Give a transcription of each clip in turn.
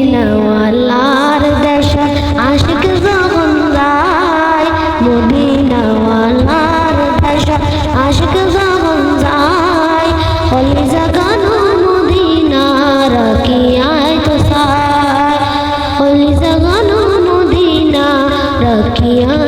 মদিনাওয়ালার দেশ আশিক যখন যায় মদিনাওয়ালার দেশ আশিক যখন যায় হলি জাগানো মদিনা রাখি আয় তো সায়। হলি জাগানো মদিনা রাখি আয়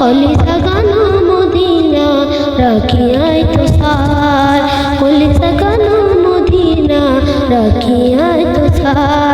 অলি সাগানো মদিনা রাখিয়াই তো সার। কলি সাগানো মদিনা রাখিয়াই তো সাই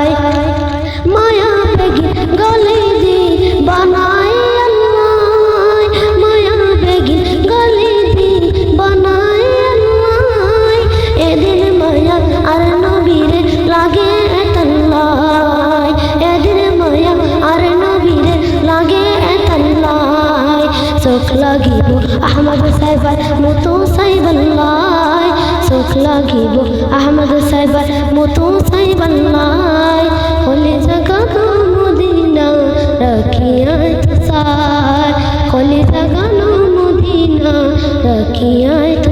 চোখ লাগিব। আহমদ সাহেবার মতো সাইবাল্লাই চোখ লাগিব। আহমদ সাহেবার মতো সাইবাল্লাই হলে জাগানো মদিনা রাখিয়ায় তো সার। হলে জাগানো মদিনা রাখিয়ায় তো